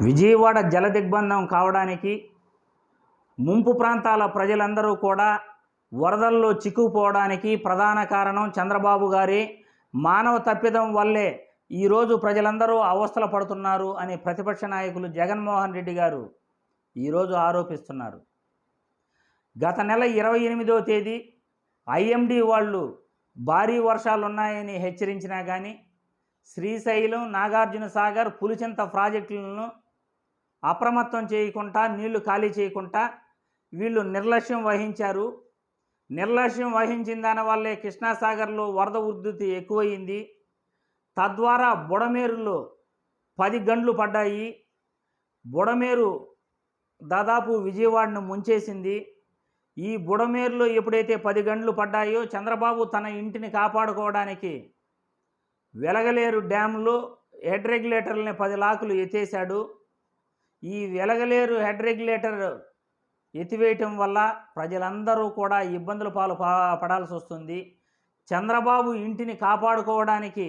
విజయవాడ జల దిగ్బంధం కావడానికి ముంపు ప్రాంతాల ప్రజలందరూ కూడా వరదల్లో చిక్కుపోవడానికి ప్రధాన కారణం చంద్రబాబు గారి మానవ తప్పిదం వల్లే ఈరోజు ప్రజలందరూ అవస్థలు పడుతున్నారు అని ప్రతిపక్ష నాయకులు జగన్మోహన్ రెడ్డి గారు ఈరోజు ఆరోపిస్తున్నారు. గత నెల ఇరవై ఎనిమిదో తేదీ ఐఎండి వాళ్ళు భారీ వర్షాలు ఉన్నాయని హెచ్చరించినా కానీ శ్రీశైలం నాగార్జున సాగర్ పులిచింత ప్రాజెక్టులను అప్రమత్తం చేయకుండా నీళ్ళు ఖాళీ చేయకుండా వీళ్ళు నిర్లక్ష్యం వహించారు. నిర్లక్ష్యం వహించిన దానివల్లే కృష్ణాసాగర్లో వరద ఉద్ధృతి ఎక్కువయింది తద్వారా బుడమేరులో పది గంటలు పడ్డాయి. బుడమేరు దాదాపు విజయవాడను ముంచేసింది. ఈ బుడమేరులో ఎప్పుడైతే పది గంటలు పడ్డాయో చంద్రబాబు తన ఇంటిని కాపాడుకోవడానికి వెలగలేరు డ్యాంలో హెడ్ రెగ్యులేటర్లని పది లాకులు ఎత్తేశాడు. ఈ వెలగలేరు హెడ్ రెగ్యులేటర్ ఎత్తివేయటం వల్ల ప్రజలందరూ కూడా ఇబ్బందుల పాలు పడాల్సి వస్తుంది. చంద్రబాబు ఇంటిని కాపాడుకోవడానికి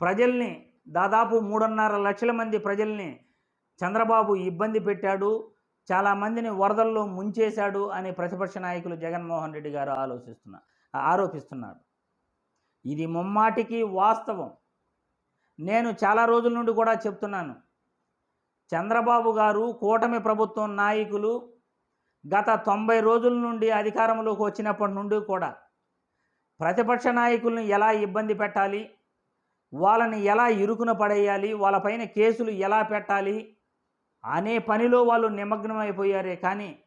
ప్రజల్ని దాదాపు మూడున్నర లక్షల మంది ప్రజల్ని చంద్రబాబు ఇబ్బంది పెట్టాడు. చాలామందిని వరదల్లో ముంచేశాడు అని ప్రతిపక్ష నాయకులు జగన్మోహన్ రెడ్డి గారు ఆలోచిస్తున్నారు ఆరోపిస్తున్నారు. ఇది ముమ్మాటికి వాస్తవం. నేను చాలా రోజుల నుండి కూడా చెప్తున్నాను. చంద్రబాబు గారు కూటమి ప్రభుత్వం నాయకులు గత తొంభై రోజుల నుండి అధికారంలోకి వచ్చినప్పటి నుండి కూడా ప్రతిపక్ష నాయకులను ఎలా ఇబ్బంది పెట్టాలి? వాళ్ళని ఎలా ఇరుకున పడేయాలి? వాళ్ళపైన కేసులు ఎలా పెట్టాలి? అనే పనిలో వాళ్ళు నిమగ్నమైపోయారే. కానీ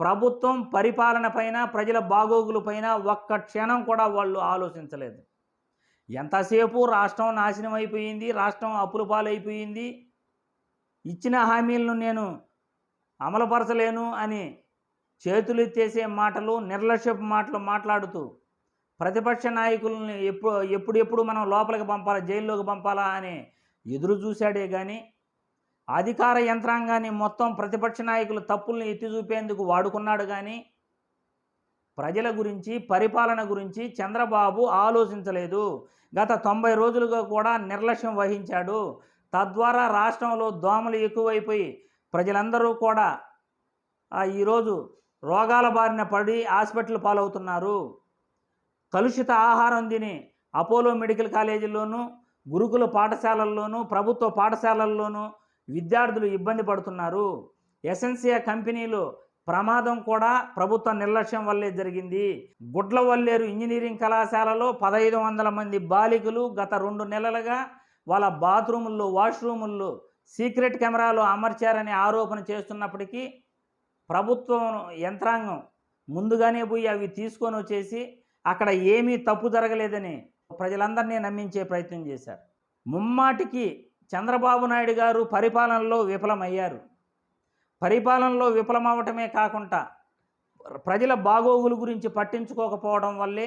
ప్రభుత్వం పరిపాలన పైన ప్రజల బాగోగులపైన ఒక్క క్షణం కూడా వాళ్ళు ఆలోచించలేదు. ఎంతసేపు రాష్ట్రం నాశనం అయిపోయింది? రాష్ట్రం అప్పుల పాలైపోయింది? ఇచ్చిన హామీలను నేను అమలుపరచలేను అని చేతులు ఎత్తేసే మాటలు నిర్లక్ష్యపు మాటలు మాట్లాడుతూ ప్రతిపక్ష నాయకుల్ని ఎప్పుడు ఎప్పుడెప్పుడు మనం లోపలికి పంపాలా జైల్లోకి పంపాలా అని ఎదురు చూశాడే కానీ అధికార యంత్రాంగాన్ని మొత్తం ప్రతిపక్ష నాయకులు తప్పుల్ని ఎత్తి చూపేందుకు వాడుకున్నాడు కానీ ప్రజల గురించి పరిపాలన గురించి చంద్రబాబు ఆలోచించలేదు. గత తొంభై రోజులుగా కూడా నిర్లక్ష్యం వహించాడు. తద్వారా రాష్ట్రంలో దోమలు ఎక్కువైపోయి ప్రజలందరూ కూడా ఈరోజు రోగాల బారిన పడి హాస్పిటల్ పాలవుతున్నారు. కలుషిత ఆహారం తిని అపోలో మెడికల్ కాలేజీల్లోనూ గురుకుల పాఠశాలల్లోనూ ప్రభుత్వ పాఠశాలల్లోనూ విద్యార్థులు ఇబ్బంది పడుతున్నారు. ఎసెన్సియా కంపెనీలు ప్రమాదం కూడా ప్రభుత్వ నిర్లక్ష్యం వల్లే జరిగింది. గుడ్లవల్లేరు ఇంజనీరింగ్ కళాశాలలో పదహైదు వందల మంది బాలికలు గత రెండు నెలలుగా వాళ్ళ బాత్రూముల్లో వాష్రూముల్లో సీక్రెట్ కెమెరాలు అమర్చారని ఆరోపణ చేస్తున్నప్పటికీ ప్రభుత్వం యంత్రాంగం ముందుగానే పోయి అవి తీసుకొని వచ్చేసి అక్కడ ఏమీ తప్పు జరగలేదని ప్రజలందరినీ నమ్మించే ప్రయత్నం చేశారు. ముమ్మాటికి చంద్రబాబు నాయుడు గారు పరిపాలనలో విఫలమయ్యారు. పరిపాలనలో విఫలమవటమే కాకుండా ప్రజల బాగోగుల గురించి పట్టించుకోకపోవడం వల్లే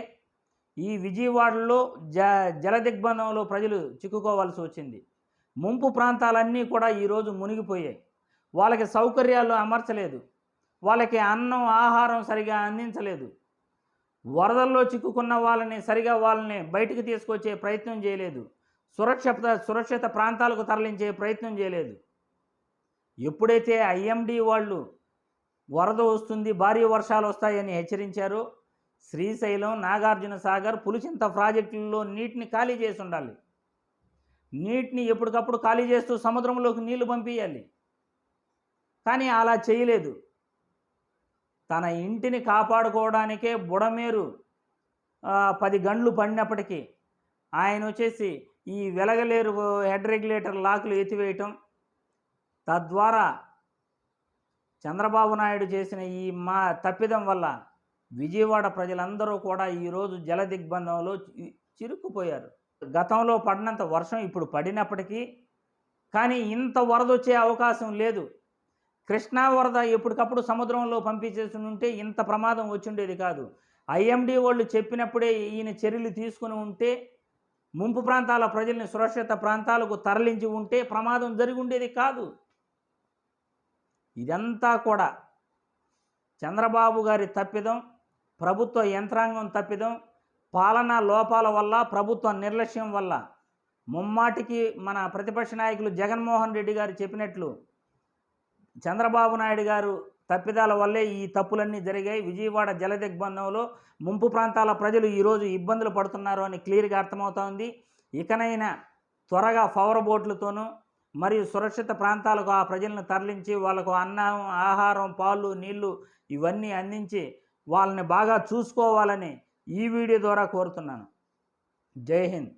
ఈ విజయవాడలో జ జలదిగ్బంధంలో ప్రజలు చిక్కుకోవాల్సి వచ్చింది. ముంపు ప్రాంతాలన్నీ కూడా ఈరోజు మునిగిపోయాయి. వాళ్ళకి సౌకర్యాలు అమర్చలేదు. వాళ్ళకి అన్నం ఆహారం సరిగా అందించలేదు. వరదల్లో చిక్కుకున్న వాళ్ళని సరిగా వాళ్ళని బయటికి తీసుకొచ్చే ప్రయత్నం చేయలేదు. సురక్షిత సురక్షిత ప్రాంతాలకు తరలించే ప్రయత్నం చేయలేదు. ఎప్పుడైతే ఐఎండి వాళ్ళు వరద వస్తుంది భారీ వర్షాలు వస్తాయని హెచ్చరించారో శ్రీశైలం నాగార్జున సాగర్ పులిచింత ప్రాజెక్టుల్లో నీటిని ఖాళీ చేసి ఉండాలి. నీటిని ఎప్పటికప్పుడు ఖాళీ చేస్తూ సముద్రంలోకి నీళ్ళు పంపించాలి కానీ అలా చేయలేదు. తన ఇంటిని కాపాడుకోవడానికే బుడమేరు పది గంటలు పడినప్పటికీ ఆయన వచ్చేసి ఈ వెలగలేరు హెడ్ రెగ్యులేటర్ లాకులు ఎత్తివేయటం తద్వారా చంద్రబాబు నాయుడు చేసిన ఈ మా తప్పిదం వల్ల విజయవాడ ప్రజలందరూ కూడా ఈరోజు జల దిగ్బంధంలో చి- చిరుక్కుపోయారు. గతంలో పడినంత వర్షం ఇప్పుడు పడినప్పటికీ కానీ ఇంత వరద వచ్చే అవకాశం లేదు. కృష్ణా వరద ఎప్పటికప్పుడు సముద్రంలో పంపించేసి ఉంటే ఇంత ప్రమాదం వచ్చిండేది కాదు. ఐఎండి వాళ్ళు చెప్పినప్పుడే ఈయన చర్యలు తీసుకుని ఉంటే ముంపు ప్రాంతాల ప్రజల్ని సురక్షిత ప్రాంతాలకు తరలించి ఉంటే ప్రమాదం జరిగి ఉండేది కాదు. ఇదంతా కూడా చంద్రబాబు గారి తప్పిదం ప్రభుత్వ యంత్రాంగం తప్పిదం పాలనా లోపాల వల్ల ప్రభుత్వ నిర్లక్ష్యం వల్ల. ముమ్మాటికి మన ప్రతిపక్ష నాయకులు జగన్మోహన్ రెడ్డి గారు చెప్పినట్లు చంద్రబాబు నాయుడు గారు తప్పిదాల వల్లే ఈ తప్పులన్నీ జరిగాయి. విజయవాడ జల దిగ్బంధంలో ముంపు ప్రాంతాల ప్రజలు ఈరోజు ఇబ్బందులు పడుతున్నారు అని క్లియర్గా అర్థమవుతోంది. ఇకనైనా త్వరగా పవర్ బోట్లతోనూ మరియు సురక్షిత ప్రాంతాలకు ఆ ప్రజలను తరలించి వాళ్ళకు అన్నం ఆహారం పాలు నీళ్ళు ఇవన్నీ అందించి వాళ్ళని బాగా చూసుకోవాలని ఈ వీడియో ద్వారా కోరుతున్నాను. జై హింద్.